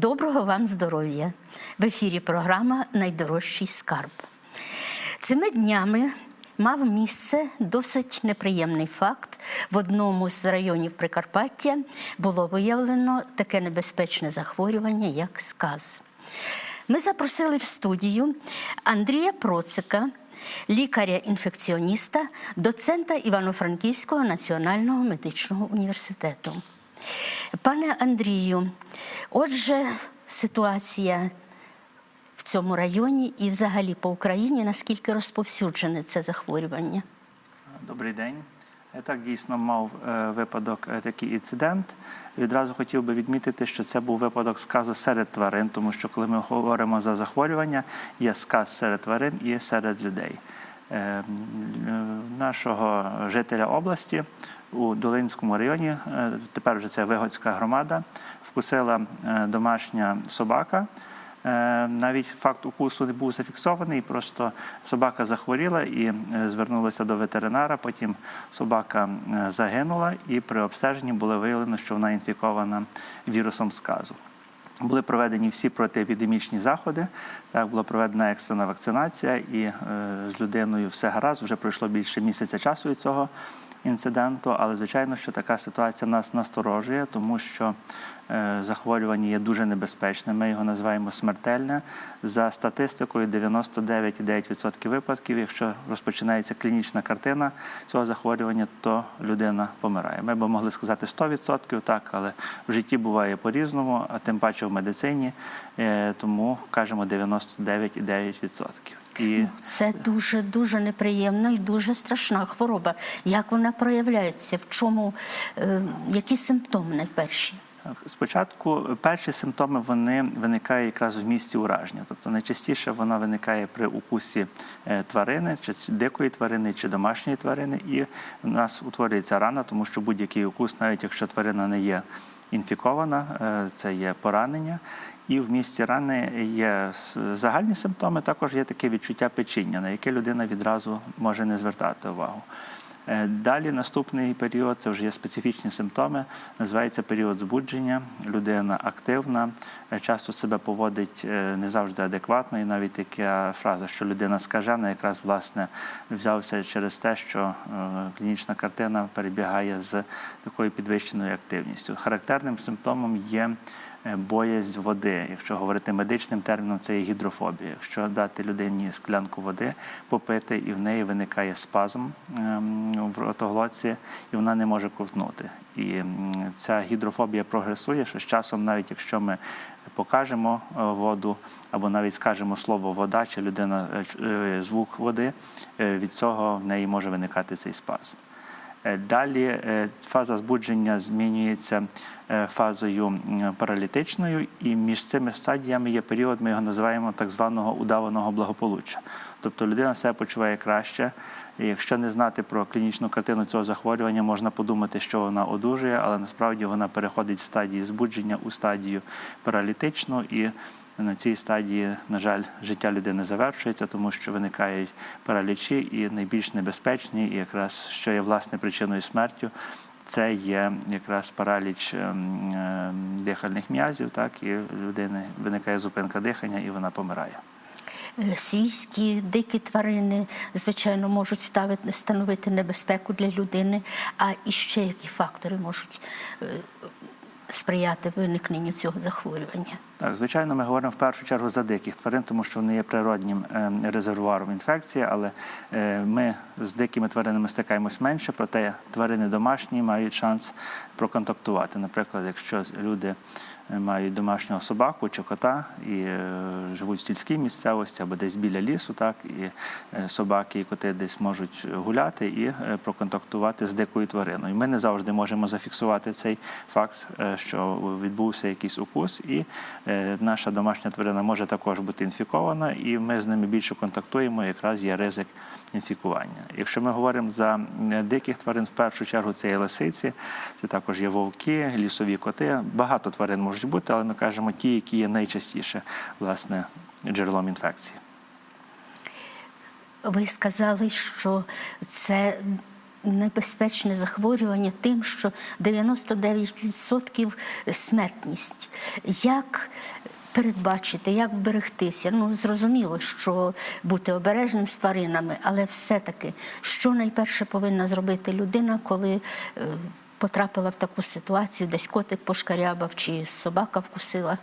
Доброго вам здоров'я! В ефірі програма Найдорожчий скарб. Цими днями мав місце досить неприємний факт. В одному з районів Прикарпаття було виявлено таке небезпечне захворювання, як сказ. Ми запросили в студію Андрія Процика, лікаря-інфекціоніста, доцента Івано-Франківського національного медичного університету. Пане Андрію, отже, ситуація в цьому районі і взагалі по Україні, наскільки розповсюджене це захворювання? Добрий день. Так дійсно мав е, випадок, е, такий інцидент. Відразу хотів би відмітити, що це був випадок сказу серед тварин, тому що коли ми говоримо за захворювання, є сказ серед тварин і серед людей. Е, Нашого жителя області у Долинському районі, е, тепер вже це Вигодська громада, вкусила е, домашня собака. Е, Навіть факт укусу не був зафіксований, просто собака захворіла і звернулася до ветеринара. Потім собака загинула, і при обстеженні було виявлено, що вона інфікована вірусом сказу. Були проведені всі протиепідемічні заходи. Так була проведена екстрена вакцинація, і з людиною все гаразд. Вже пройшло більше місяця часу від цього інциденту. Але звичайно, що така ситуація нас насторожує, тому що е, захворювання є дуже небезпечним. Ми його називаємо смертельне. За статистикою, 99,9% випадків, якщо розпочинається клінічна картина цього захворювання, то людина помирає. Ми б могли сказати 100%, так, але в житті буває по-різному, а тим паче в медицині, е, тому кажемо 99,9%. І Це дуже дуже неприємна і дуже страшна хвороба. Як вона проявляється? В чому е, які симптоми найперші? Спочатку перші симптоми вони виникають якраз в місці ураження. Тобто найчастіше вона виникає при укусі е, тварини, чи дикої тварини, чи домашньої тварини, і в нас утворюється рана, тому що будь-який укус, навіть якщо тварина не є інфікована, е, це є поранення. І в місці рани є загальні симптоми, також є таке відчуття печіння, на яке людина відразу може не звертати увагу. Е, Далі наступний період це вже є специфічні симптоми. Називається період збудження. Людина активна, е, часто себе поводить е, не завжди адекватно, і навіть така фраза, що людина скажена, якраз власне взявся через те, що клінічна картина перебігає з такою підвищеною активністю. Характерним симптомом є боязнь води. Якщо говорити медичним терміном, це є гідрофобія. Якщо дати людині склянку води попити, і в неї виникає спазм ем, в ротоглотці, і вона не може ковтнути. І ця гідрофобія прогресує, що з часом, навіть якщо ми покажемо е, воду або навіть скажемо слово вода, чи людина е, е, звук води, е, від цього в неї може виникати цей спазм. Е, Далі е, фаза збудження змінюється е, фазою паралітичною, і між цими стадіями є період, ми його називаємо так званого удаваного благополуччя. Тобто людина себе почуває краще. Якщо не знати про клінічну картину цього захворювання, можна подумати, що вона одужує, але насправді вона переходить з стадії збудження у стадію паралітичну і на цій стадії, на жаль, життя людини завершується, тому що виникають паралічі і найбільш небезпечні, і якраз що є власне причиною смертю. Це є якраз параліч ем, ем, дихальних м'язів, так і людини виникає зупинка дихання, і вона помирає. Сільські, дикі тварини, звичайно, можуть ставити, становити небезпеку для людини. А іще які фактори можуть е, сприяти виникненню цього захворювання? Так, звичайно, ми говоримо в першу чергу за диких тварин, тому що вони є природнім е, резервуаром інфекції, але е, ми з дикими тваринами стикаємось менше, проте тварини домашні мають шанс проконтактувати. Наприклад, якщо люди мають домашнього собаку чи кота і е, живуть в сільській місцевості або десь біля лісу, так і е, собаки і коти десь можуть гуляти і е, проконтактувати з дикою твариною. Ми не завжди можемо зафіксувати цей факт, е, що відбувся якийсь укус, і е, наша домашня тварина може також бути інфікована, і ми з ними більше контактуємо. Якраз є ризик інфікування. Якщо ми говоримо за е, диких тварин, в першу чергу це є лисиці, це також є вовки, лісові коти. Багато тварин можуть бути, але ми кажемо ті, які є найчастіше власне джерелом інфекції. Ви сказали, що це небезпечне захворювання тим, що 99% смертність. Як передбачити, як вберегтися? Ну, зрозуміло, що бути обережним з тваринами, але все-таки, що найперше повинна зробити людина, коли е, потрапила в таку ситуацію, десь котик пошкарябав чи собака вкусила?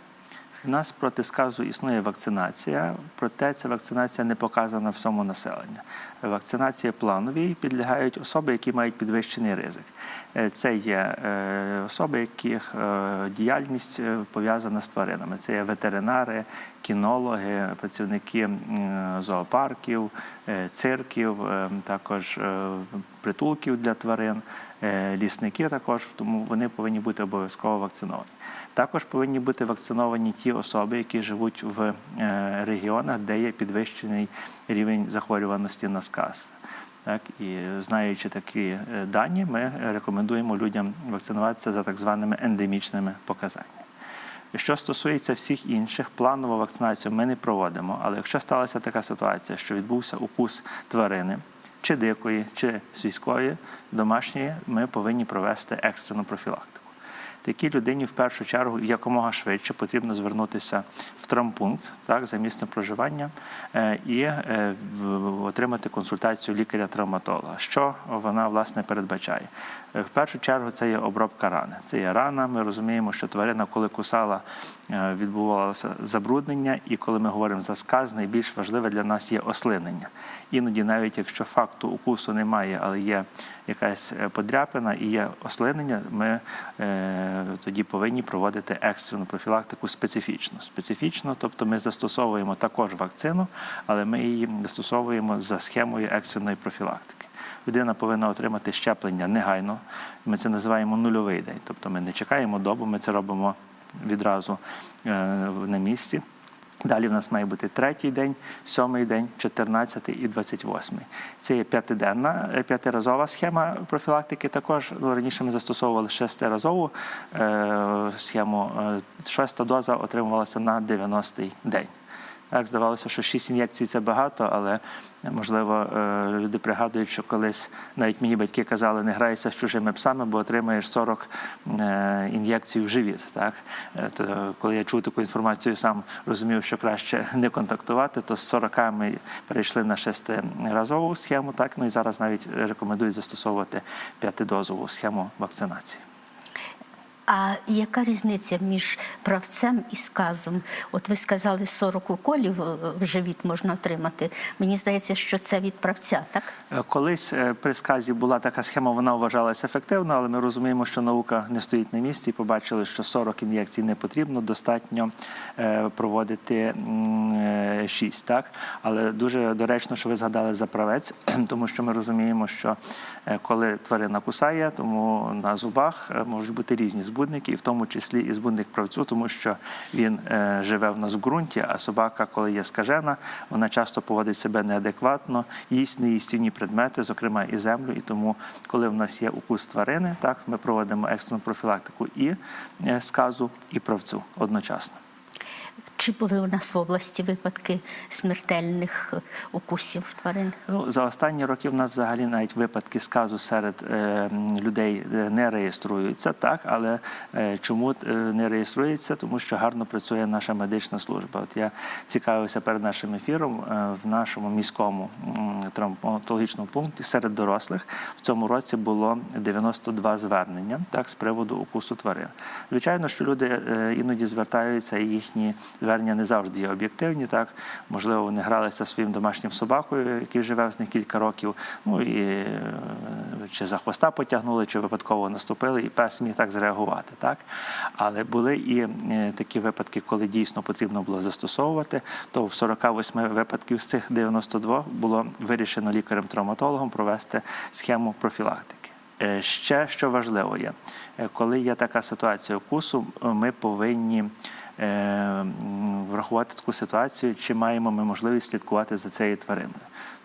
У нас проти сказу існує вакцинація, проте ця вакцинація не показана всьому населенню. Вакцинація плановій підлягають особи, які мають підвищений ризик. Е, Це є е, особи, яких е, діяльність пов'язана з тваринами. Це є ветеринари, кінологи, працівники зоопарків, цирків, е, також притулків для тварин, е, лісники також, тому вони повинні бути обов'язково вакциновані. Також повинні бути вакциновані ті особи, які живуть в е, регіонах, де є підвищений рівень захворюваності на сказ. Так, і знаючи такі е, дані, ми рекомендуємо людям вакцинуватися за так званими ендемічними показаннями. Що стосується всіх інших, планову вакцинацію ми не проводимо. Але якщо сталася така ситуація, що відбувся укус тварини, чи дикої, чи сільської, домашньої, ми повинні провести екстрену профілактику. Такій людині в першу чергу якомога швидше потрібно звернутися в травмпункт так, за місцем проживання е, і е, отримати консультацію лікаря-травматолога. Що вона власне передбачає? Е, В першу чергу це є обробка рани. Це є рана. Ми розуміємо, що тварина, коли кусала, відбувалося забруднення, і коли ми говоримо за сказ, найбільш важливе для нас є ослинення. Іноді, навіть якщо факту укусу немає, але є якась е, подряпина і є ослинення, ми е, тоді повинні проводити екстрену профілактику специфічно. Специфічно, тобто ми застосовуємо також вакцину, але ми її застосовуємо за схемою екстреної профілактики. Людина повинна отримати щеплення негайно. Ми це називаємо нульовий день. Тобто ми не чекаємо добу, ми це робимо відразу е, на місці. Далі в нас має бути третій день, сьомий день, 14 і 28. Це є п'ятиденна, е, п'ятиразова схема профілактики. Також ну, раніше ми застосовували шестиразову е, схему. Е, Шоста доза отримувалася на 90-й день. Так, здавалося, що 6 ін'єкцій це багато, але можливо е, люди пригадують, що колись навіть мені батьки казали, не грайся з чужими псами, бо отримаєш 40 е, ін'єкцій в живіт. Так? Е, То, коли я чув таку інформацію, сам розумів, що краще не контактувати, то з 40 ми перейшли на шестиразову схему, так? ну і зараз навіть рекомендують застосовувати п'ятидозову схему вакцинації. А яка різниця між правцем і сказом? От ви сказали, 40 уколів е, в живіт можна отримати. Мені здається, що це від правця, так? Е, Колись е, при сказі була така схема, вона вважалася ефективною, але ми розуміємо, що наука не стоїть на місці і побачили, що 40 ін'єкцій не потрібно, достатньо проводити 6. Так? Але дуже доречно, що ви згадали за правець, тому що ми розуміємо, що коли тварина кусає, тому на зубах можуть бути різні збудники, і в тому числі і збудник правцю, тому що він е, живе в нас в ґрунті, а собака, коли є скажена, вона часто поводить себе неадекватно, їсть неїстівні предмети, зокрема і землю. І тому, коли в нас є укус тварини, так ми проводимо екстрену профілактику і е, сказу, і правцю одночасно. Чи були у нас в області випадки смертельних е, укусів тварин? Ну, за останні роки в нас взагалі навіть випадки сказу серед е, людей е, не реєструються, так, але е, чому е, не реєструється? Тому що гарно працює наша медична служба. От я цікавився перед нашим ефіром е, в нашому міському м, травматологічному пункті серед дорослих в цьому році було 92 звернення так, з приводу укусу тварин. Звичайно, що люди е, іноді звертаються, і їхні звернення не завжди є об'єктивні. Так, можливо, вони гралися своїм домашнім собакою, який живе з них кілька років. Ну і е, чи за хвоста потягнули, чи випадково наступили, і пес міг так зреагувати. Так? Але були і е, такі випадки, коли дійсно потрібно було застосовувати, то в 48 випадків з цих 92 було вирішено лікарем-травматологом провести схему профілактики. Е, Ще що важливо є, коли є така ситуація укусу, ми повинні врахувати таку ситуацію, чи маємо ми можливість слідкувати за цією твариною.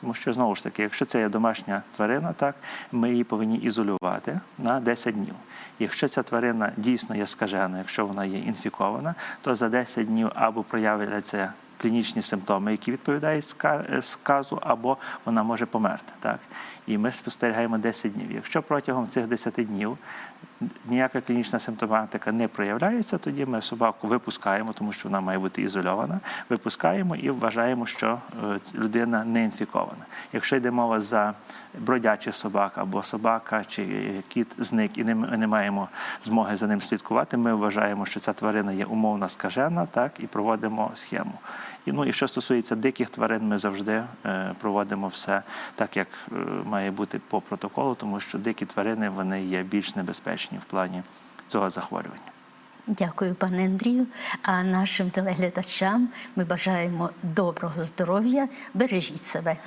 Тому що знову ж таки, якщо це є домашня тварина, так ми її повинні ізолювати на 10 днів. Якщо ця тварина дійсно є скажена, якщо вона є інфікована, то за 10 днів або проявляться клінічні симптоми, які відповідають е, сказу, або вона може померти. Так? І ми спостерігаємо 10 днів. Якщо протягом цих 10 днів ніяка клінічна симптоматика не проявляється, тоді ми собаку випускаємо, тому що вона має бути ізольована. Випускаємо і вважаємо, що е, людина не інфікована. Якщо йде мова за бродячих собак або собака чи кіт зник, і ми не маємо змоги за ним слідкувати, ми вважаємо, що ця тварина є умовно скажена, так і проводимо схему. І ну і що стосується диких тварин, ми завжди е, проводимо все так, як е, має бути по протоколу, тому що дикі тварини вони є більш небезпечні в плані цього захворювання. Дякую, пане Андрію. А нашим телеглядачам ми бажаємо доброго здоров'я. Бережіть себе.